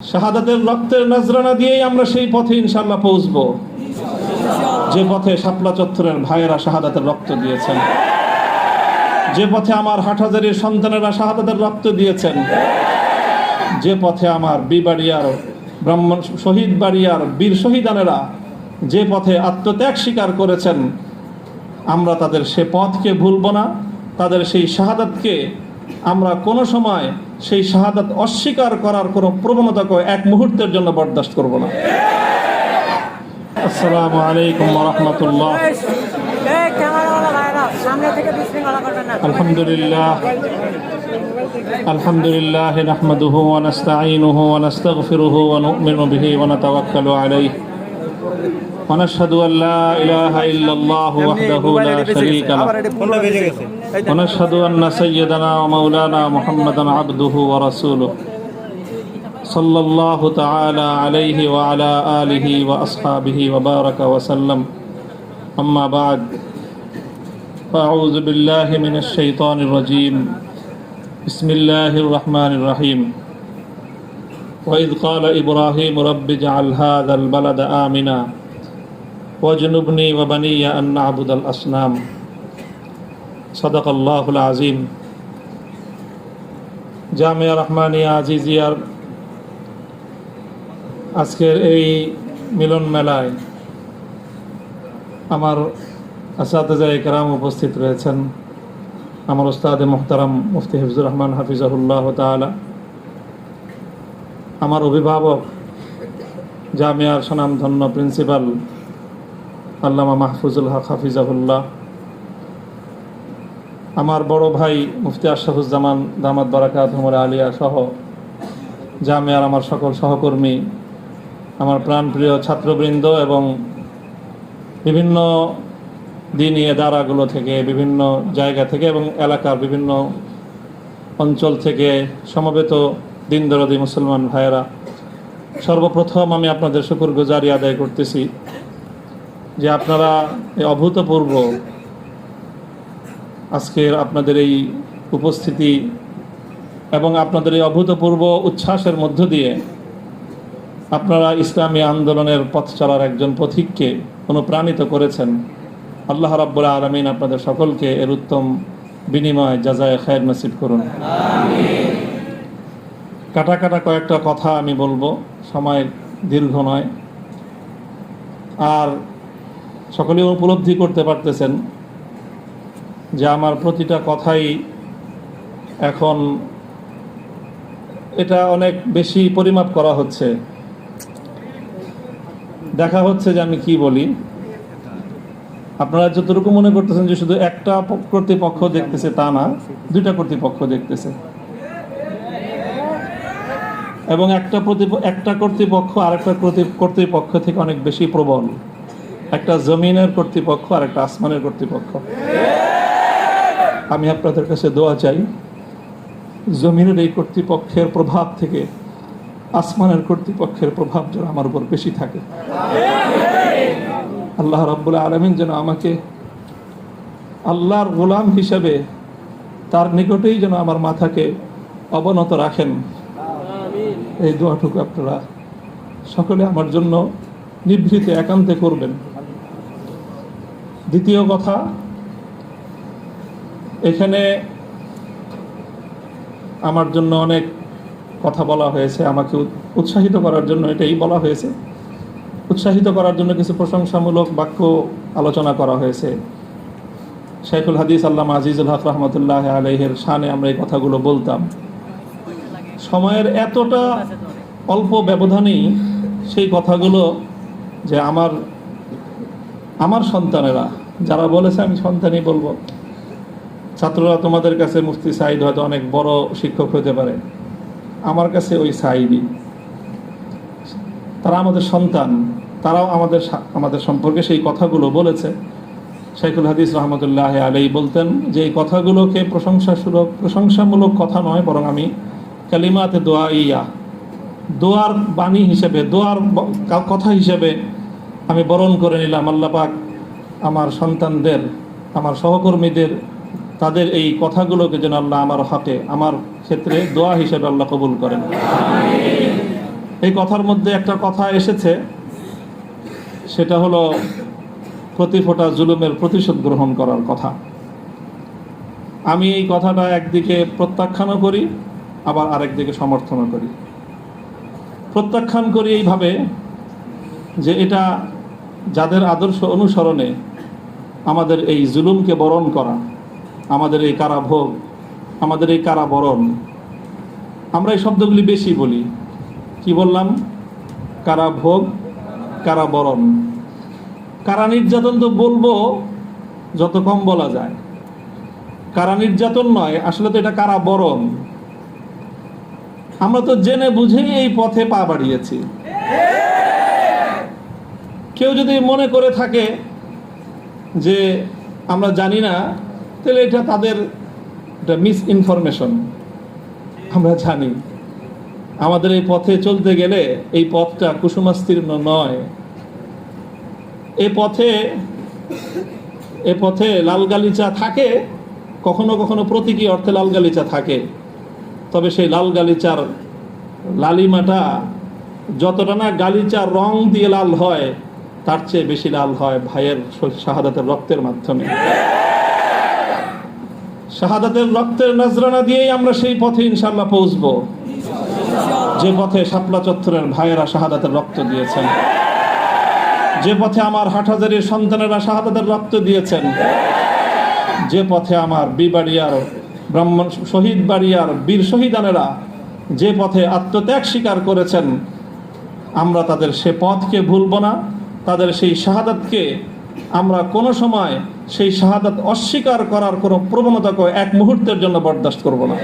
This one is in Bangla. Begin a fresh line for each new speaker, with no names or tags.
শাহাদাতের রক্তের নজরানা দিয়েই আমরা সেই পথে ইনশাল্লাহ পৌঁছব। যে পথে শাপলা চত্বরের ভাইয়েরা শাহাদাতের রক্ত দিয়েছেন। যে পথে আমার হাট হাটহাজারির সন্তানেরা শাহাদাতের রক্ত দিয়েছেন। যে পথে আমার বিবাড়িয়ার ব্রাহ্মণ শহীদ বাড়িয়ার বীর শহীদানেরা যে পথে আত্মত্যাগ স্বীকার করেছেন, আমরা তাদের সে পথকে ভুলব না, তাদের সেই শাহাদাতকে আমরা কোনো সময় সেই শাহাদাত অস্বীকার করার কোনো প্রবণতাকে এক মুহূর্তের জন্য বরদাস্ত করব না আসসালামু আলাইকুম রহমতুল্লাহ
এই ক্যামেরাওয়ালা ভাইরা সামনে থেকে বিশৃঙ্খলা করবেন না
الحمد لله الحمد لله نحمده ونستعينه ونستغفره ونؤمن به ونتوكل عليه ونشهد أن لا إله إلا الله وحده لا شريك له ونشهد أن سيدنا ومولانا محمدا عبده ورسوله صلى الله تعالى عليه وعلى آله وأصحابه وبارك وسلم أما بعد فأعوذ بالله من الشيطان الرجيم بسم الله الرحمن الرحيم وإذ قال إبراهيم رب اجعل هذا البلد آمناً واجنبني وبني أن نعبد الأصنام صدق الله العظيم জামিয়া রহমানিয়া আজিজিয়ার আজকের এই মিলন মেলায় আমার আসাদা একরাম উপস্থিত রয়েছেন আমার ওস্তাদ মোহতারাম মুফতি হিফজুর রহমান হাফিজাহুল্লাহ তালা আমার অভিভাবক জামিয়ার সুনামধন্য প্রিন্সিপাল আল্লামা মাহফুজুল হক হাফিজাহুল্লাহ। আমার বড় ভাই মুফতি আশরাফুজ্জামান দামাদ বারাকাত হমর আলিয়া সহ জামিয়ার আমার সকল সহকর্মী, আমার প্রাণপ্রিয় ছাত্রবৃন্দ এবং বিভিন্ন দিন দিনই এদারাগুলো থেকে, বিভিন্ন জায়গা থেকে এবং এলাকার বিভিন্ন অঞ্চল থেকে সমবেত দিন দরদি মুসলমান ভাইয়েরা, সর্বপ্রথম আমি আপনাদের শুকুর গুজারি আদায় করতেছি। যে আপনারা অভূতপূর্ব আজকের আপনাদের এই উপস্থিতি এবং আপনাদের এই অভূতপূর্ব উচ্ছ্বাসের মধ্য দিয়ে আপনারা ইসলামী আন্দোলনের পথ চলার একজন পথিককে অনুপ্রাণিত করেছেন। আল্লাহ রাব্বুল আলমিন আপনাদের সকলকে এর উত্তম বিনিময় যাজায় খায়ের নসিব করুন। কাটা কাটা কয়েকটা কথা আমি বলব। সময় দীর্ঘ নয়। আর সকলেই উপলব্ধি করতে পারতেছেন যে আমার প্রতিটা কথাই এখন এটা অনেক বেশি পরিমাপ করা হচ্ছে। দেখা হচ্ছে যে আমি কি বলি। আপনারা যতটুকু মনে করতেছেন যে শুধু একটা কর্তৃপক্ষ দেখতেছে তা না, দুইটা কর্তৃপক্ষ দেখতেছে। এবং একটা একটা কর্তৃপক্ষ আরেকটা কর্তৃ- কর্তৃপক্ষ থেকে অনেক বেশি প্রবল। একটা জমিনের কর্তৃপক্ষ আর একটা আসমানের কর্তৃপক্ষ। আমি আপনাদের কাছে দোয়া চাই, জমিনের এই কর্তৃপক্ষের প্রভাব থেকে আসমানের কর্তৃপক্ষের প্রভাব যেন আমার উপর বেশি থাকে। আল্লাহ রাব্বুল আলমিন যেন আমাকে আল্লাহর গোলাম হিসাবে তার নিকটেই যেন আমার মাথাকে অবনত রাখেন। এই দোয়াটুকু আপনারা সকলে আমার জন্য নিভৃত একান্তে করবেন। দ্বিতীয় কথা, এখানে আমার জন্য অনেক কথা বলা হয়েছে, আমাকে উৎসাহিত করার জন্য এটাই বলা হয়েছে। উৎসাহিত করার জন্য কিছু প্রশংসামূলক বাক্য আলোচনা করা হয়েছে। শেখুল হাদিস আল্লাহ আজিজুল হক রহমতুল্লাহ আলহের শানে আমরা এই কথাগুলো বলতাম। সময়ের এতটা অল্প ব্যবধানেই সেই কথাগুলো যে আমার আমার সন্তানেরা যারা বলেছে, আমি সন্তানই বলব। ছাত্ররা তোমাদের কাছে মুফতি সাইদ হয়তো অনেক বড় শিক্ষক হতে পারে। আমার কাছে ওই সাইদই তারা আমাদের সন্তান। তারাও আমাদের আমাদের সম্পর্কে সেই কথাগুলো বলেছে। শাইখুল হাদিস রহমতুল্লাহ আলাই বলতেন যে, এই কথাগুলোকে প্রশংসা সুলভ প্রশংসামূলক কথা নয়, বরং আমি কালিমাতে দোয়া ইয়া দোয়ার বাণী হিসেবে, দোয়ার কথা হিসেবে আমি বরণ করে নিলাম। আল্লাহ পাক আমার সন্তানদের, আমার সহকর্মীদের, তাদের এই কথাগুলোকে যেন আল্লাহ আমার হাতে, আমার ক্ষেত্রে দোয়া হিসেবে আল্লাহ কবুল করেন। এই কথার মধ্যে একটা কথা এসেছে, সেটা হলো প্রতি ফোঁটা জুলুমের প্রতিশোধ গ্রহণ করার কথা। আমি এই কথাটা একদিকে প্রত্যাখ্যানও করি, আবার আরেকদিকে সমর্থনও করি। প্রত্যাখ্যান করি এইভাবে যে এটা যাদের আদর্শ অনুসরণে আমাদের এই জুলুমকে বরণ করা, আমাদের এই কারাভোগ, আমাদের এই কারাবরণ, আমরা এই শব্দগুলি বেশি বলি। কি বললাম? কারাভোগ, কারাবরণ। কারা নির্যাতন তো বলব, যত কম বলা যায়। কারা নির্যাতন নয়, আসলে তো এটা কারাবরণ। আমরা তো জেনে বুঝেই এই পথে পা বাড়িয়েছি। কেউ যদি মনে করে থাকে যে আমরা জানি না, তাহলে এটা তাদের একটা মিস ইনফরমেশন আমরা জানি। আমাদের এই পথে চলতে গেলে এই পথটা কুসুমাস্তীর্ণ নয়। এ পথে এ পথে লাল গালিচা থাকে, কখনো কখনো প্রতীকী অর্থে লাল গালিচা থাকে। তবে সেই লাল গালিচার লালিমাটা যতটা না গালিচার রং দিয়ে লাল হয় তার চেয়ে বেশি লাল হয় ভাইয়ের শাহাদাতের রক্তের মাধ্যমে। শাহাদাতের রক্তের নজরানা দিয়েই আমরা সেই পথে ইনশাল্লাহ পৌঁছবো। যে পথে শাপলা চত্বরের ভাইয়েরা শাহাদাতের রক্ত দিয়েছেন। যে পথে আমার হাট হাটহাজারির সন্তানেরা শাহাদাতের রক্ত দিয়েছেন। যে পথে আমার বিবাড়িয়ার ব্রাহ্মণ শহীদ বাড়িয়ার বীর শহীদানেরা যে পথে আত্মত্যাগ স্বীকার করেছেন, আমরা তাদের সে পথকে ভুলব না। তাদের সেই শাহাদাতকে আমরা কোনো সময় সেই শাহাদাত অস্বীকার করার কোনো প্রবণতাকে এক মুহূর্তের জন্য বরদাস্ত করব না।